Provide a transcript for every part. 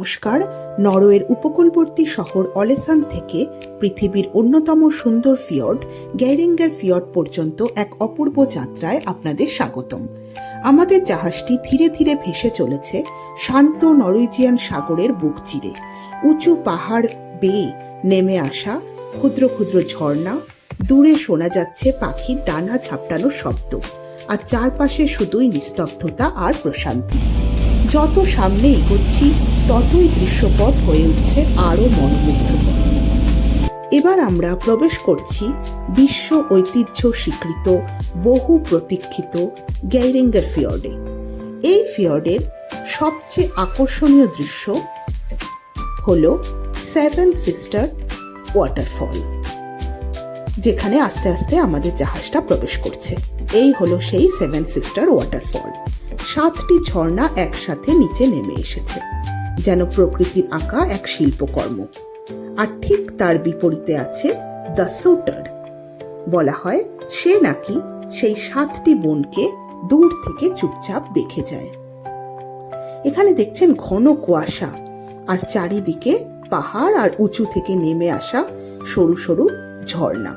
নমস্কার নরওয়ের উপকূলবর্তী শহর অলেসান থেকে পৃথিবীর অন্যতম সুন্দর ফিয়র্ড গ্যারিঙ্গার ফিয়র্ড পর্যন্ত এক অপূর্ব যাত্রায় আপনাদের স্বাগতম। আমাদের জাহাজটি ধীরে ধীরে ভেসে চলেছে শান্ত নরওয়েজিয়ান সাগরের বুক চিরে। উঁচু পাহাড় বেয়ে নেমে আসা ক্ষুদ্র ক্ষুদ্র ঝর্ণা, দূরে শোনা যাচ্ছে পাখির ডানা ঝাপটানোর শব্দ, আর চারপাশে শুধুই নিস্তব্ধতা আর প্রশান্তি। যত সামনে এগোচ্ছি, ততই দৃশ্যপট হয়ে উঠছে আরও মনোমুগ্ধকর। এবার আমরা প্রবেশ করছি বিশ্ব ঐতিহ্য স্বীকৃত, বহু প্রতীক্ষিত গ্যারিঙ্গার ফিয়র্ডে। এই ফিয়র্ডের সবচেয়ে আকর্ষণীয় দৃশ্য হল সেভেন সিস্টার ওয়াটারফল, যেখানে আস্তে আস্তে আমাদের জাহাজটা প্রবেশ করছে। এই হলো সেই সেভেন সিস্টার ওয়াটারফল। সাতটি ঝর্ণা একসাথে নিচে নেমে এসেছে, যেন প্রকৃতির আঁকা এক শিল্পকর্ম। আর ঠিক তার বিপরীতে আছে দ্য সোটার। বলা হয় সে নাকি সেই সাতটি বোনকে দূর থেকে চুপচাপ দেখে যায়। এখানে দেখছেন ঘন কুয়াশা আর চারিদিকে পাহাড় আর উঁচু থেকে নেমে আসা সরু সরু ঝর্ণা।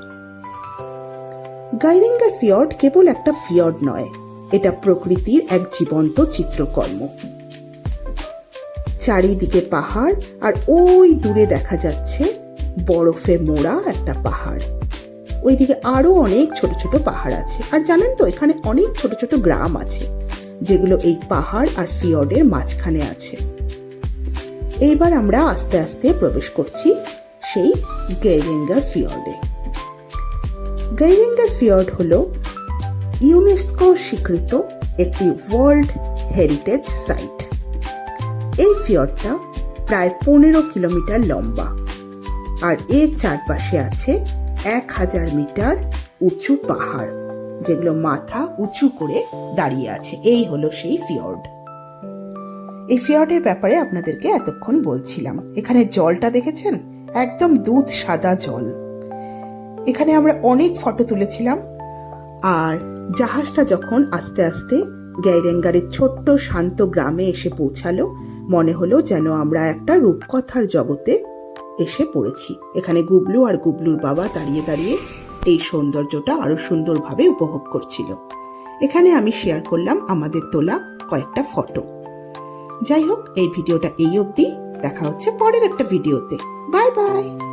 গাইরিঙ্গার ফিয়র্ড কেবল একটা ফিয়র্ড নয় এটা প্রকৃতির এক জীবন্ত চিত্রকর্ম। চারিদিকে পাহাড় আর ওই দূরে দেখা যাচ্ছে বরফে মোড়া একটা পাহাড়। ওইদিকে আরও অনেক ছোট ছোট পাহাড় আছে। আর জানেন তো, এখানে অনেক ছোট ছোট গ্রাম আছে, যেগুলো এই পাহাড় আর ফিয়র্ডের মাঝখানে আছে। এইবার আমরা আস্তে আস্তে প্রবেশ করছি সেই গেরিঙ্গার ফিয়র্ডে। গেরিঙ্গার ফিয়র্ড হলো ইউনেস্কো স্বীকৃত একটি ওয়ার্ল্ড হেরিটেজ সাইট এই ফিয়র্ডটা প্রায় পনেরো কিলোমিটার লম্বা আর এর চারপাশে আছে এক হাজার মিটার উঁচু পাহাড়, যেগুলো মাথা উঁচু করে দাঁড়িয়ে আছে। এই হলো সেই ফিয়র্ড এই ফিয়র্ডের ব্যাপারে আপনাদেরকে এতক্ষণ বলছিলাম। এখানে জলটা দেখেছেন? একদম দুধ সাদা জল। এখানে আমরা অনেক ফটো তুলেছিলাম। আর জাহাজটা যখন আস্তে আস্তে গ্যাইরেঙ্গারের ছোট্ট শান্ত গ্রামে এসে পৌঁছালো, মনে হলো যেন আমরা একটা রূপকথার জগতে এসে পড়েছি। এখানে গুবলু আর গুবলুর বাবা দাঁড়িয়ে দাঁড়িয়ে এই সৌন্দর্যটা আরও সুন্দরভাবে উপভোগ করছিল। এখানে আমি শেয়ার করলাম আমাদের তোলা কয়েকটা ফটো যাই হোক, এই ভিডিওটা এই অবধি। দেখা হচ্ছে পরের একটা ভিডিওতে। Bye bye